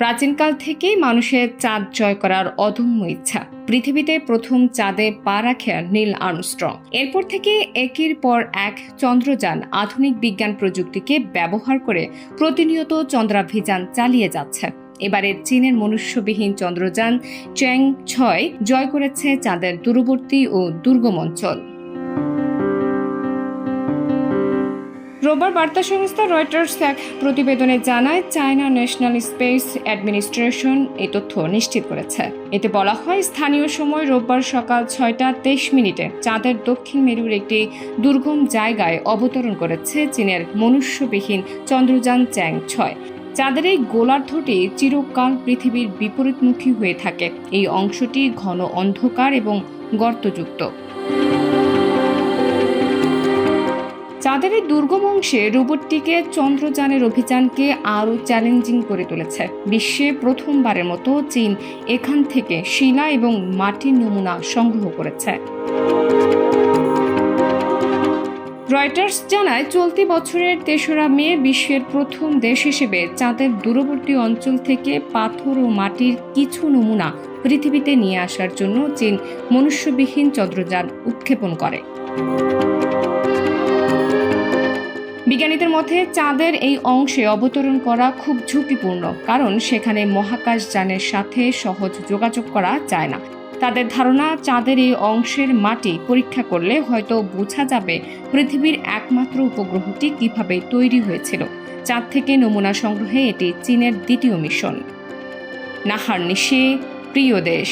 প্রাচীনকাল থেকেই মানুষের চাঁদ জয় করার অদম্য ইচ্ছা। পৃথিবীতে প্রথম চাঁদে পা রাখে নীল আর্মস্ট্রং। এরপর থেকে একের পর এক চন্দ্রযান আধুনিক বিজ্ঞান প্রযুক্তিকে ব্যবহার করে প্রতিনিয়ত চন্দ্রাভিযান চালিয়ে যাচ্ছে। এবারে চীনের মনুষ্যবিহীন চন্দ্রযান চ্যাং ছয় জয় করেছে চাঁদের দূরবর্তী ও দুর্গম অঞ্চল। রোববার বার্তা সংস্থা রয়টার্স এক প্রতিবেদনে জানায়, চায়না ন্যাশনাল স্পেস অ্যাডমিনিস্ট্রেশন এই তথ্য নিশ্চিত করেছে। এতে বলা হয়, স্থানীয় সময় রোববার সকাল ছয়টা তেইশ মিনিটে চাঁদের দক্ষিণ মেরুর একটি দুর্গম জায়গায় অবতরণ করেছে চীনের মনুষ্যবিহীন চন্দ্রযান চ্যাং ছয়। চাঁদের এই গোলার্ধটি চিরকাল পৃথিবীর বিপরীতমুখী হয়ে থাকে। এই অংশটি ঘন অন্ধকার এবং গর্তযুক্ত। চাঁদের এই দুর্গম অংশে রোবটটিকে চন্দ্রযানের অভিযানকে আরও চ্যালেঞ্জিং করে তুলেছে। বিশ্বে প্রথমবারের মতো চীন এখান থেকে শিলা এবং মাটির নমুনা সংগ্রহ করেছে। রয়টার্স জানায়, চলতি বছরের তেসরা মে বিশ্বের প্রথম দেশ হিসেবে চাঁদের দূরবর্তী অঞ্চল থেকে পাথর ও মাটির কিছু নমুনা পৃথিবীতে নিয়ে আসার জন্য চীন মনুষ্যবিহীন চন্দ্রযান উৎক্ষেপণ করে। বিজ্ঞানীদের মতে চাঁদের এই অংশে অবতরণ করা খুব ঝুঁকিপূর্ণ, কারণ সেখানে মহাকাশ যানের সাথে সহজ যোগাযোগ করা যায় না। তাদের ধারণা, চাঁদের এই অংশের মাটি পরীক্ষা করলে হয়তো বোঝা যাবে পৃথিবীর একমাত্র উপগ্রহটি কীভাবে তৈরি হয়েছিল। চাঁদ থেকে নমুনা সংগ্রহে এটি চীনের দ্বিতীয় মিশন। নাহার নিশে, প্রিয় দেশ।